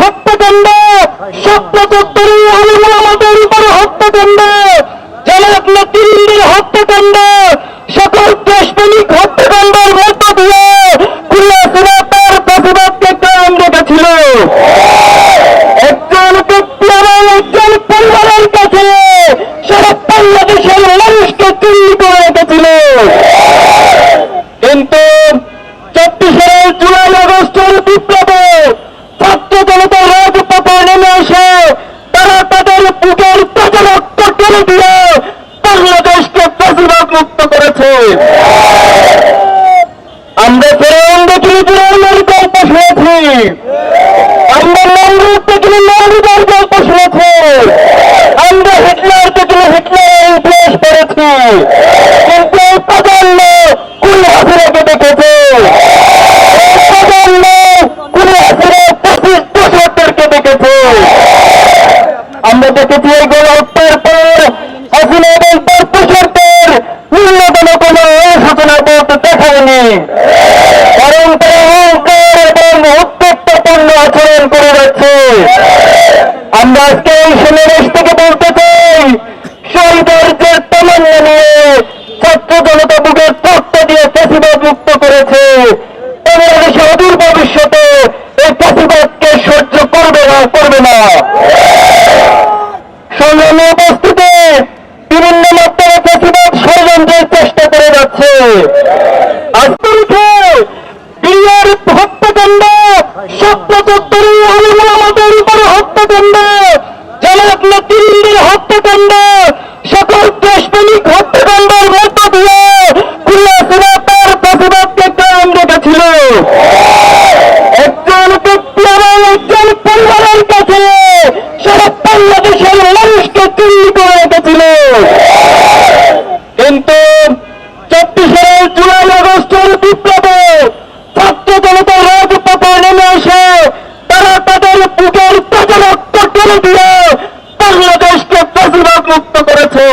হত্যাকাণ্ড সপ্তচত্তরী আমাদের উপরে হত্যাকাণ্ড। রক্ত দিয়ে বাংলাদেশকে বেশিরভাগ মুক্ত করেছে। আমরা ফেরাউন দেখিনি ফেরাউনের গল্প শুনেছি। আমরা নমরুদ দেখিনি নমরুদের গল্প শুনেছি। আমরা হিটলার দেখিনি হিটলারের ইতিহাস পড়েছি কিন্তু এই প্রজন্ম কুল হাসিনাকে দেখেছে এই প্রজন্ম কুল হাসিনা পঁচিশ দশকদেরকে দেখেছে আমরা দেখেছি এই গণহত্যার পর হাসিনা এবং তার পোশাকদের ন্যূনতম কোন সূচনা দেখায়নি বরং তারা আচরণ করে যাচ্ছে। আমরা আজকে এই সমাবেশ থেকে বলতে চাই, সৌন্দর্যের তামান্না নিয়ে ছাত্র জনতা বুকের তত্ত্ব দিয়ে চাষিবাদ মুক্ত করেছে। বাংলাদেশে অদূর ভবিষ্যতে এই চাষিবাদকে সহ্য করবে না করবে না। সংগ্রামী উপস্থিতি বিভিন্ন মাত্রায় চাষিবাদ ষড়যন্ত্রের চেষ্টা করে যাচ্ছে আজকে উঠে বিয়ের হত্যাকাণ্ড সপ্তচত্তরী আমাদের উপরে হত্যাকাণ্ড জনক নেতৃত্বের হত্যাকাণ্ড, সকল দেশপ্রেমিক হত্যাকাণ্ডের মধ্য দিয়ে খুলিয়াছিলা তার চাষিবাদকে কায়েম রেখেছিল একজন ব্যক্তি একজন পরিবারের কাছে সারা বাংলাদেশের মানুষকে চুরি করে রেখেছিল কিন্তু চব্বিশের জুলাই আগস্টের বিপ্লবে ছাত্র জনতার রাজপথে নেমে এসে তারা তাদের বুকের তাজা রক্ত টেনে দিয়ে বাংলাদেশকে বেশিরভাগ মুক্ত করেছে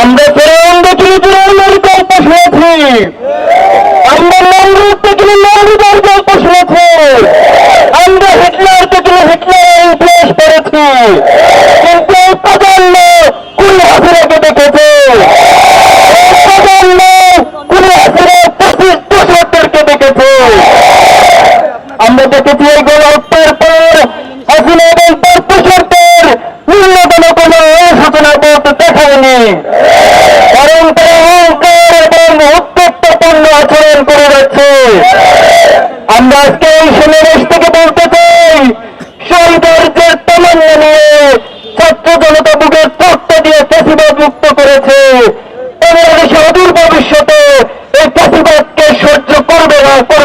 আমরা ফেরাউন দেখিনি ফেরাউনের গল্প শুনেছি। আমরা নমরুদ দেখিনি নমরুদের গল্প শুনেছি। আমরা হিটলার দেখিনি হিটলারের ইতিহাস পড়েছি। কিন্তু এই প্রজন্ম কুল হাসিনাকে দেখেছে? প্রজন্ম কুল পঁচিশ দশকদেরকে দেখেছে? আমরা দেখেছি এই গণহত্যার পর হাসিনা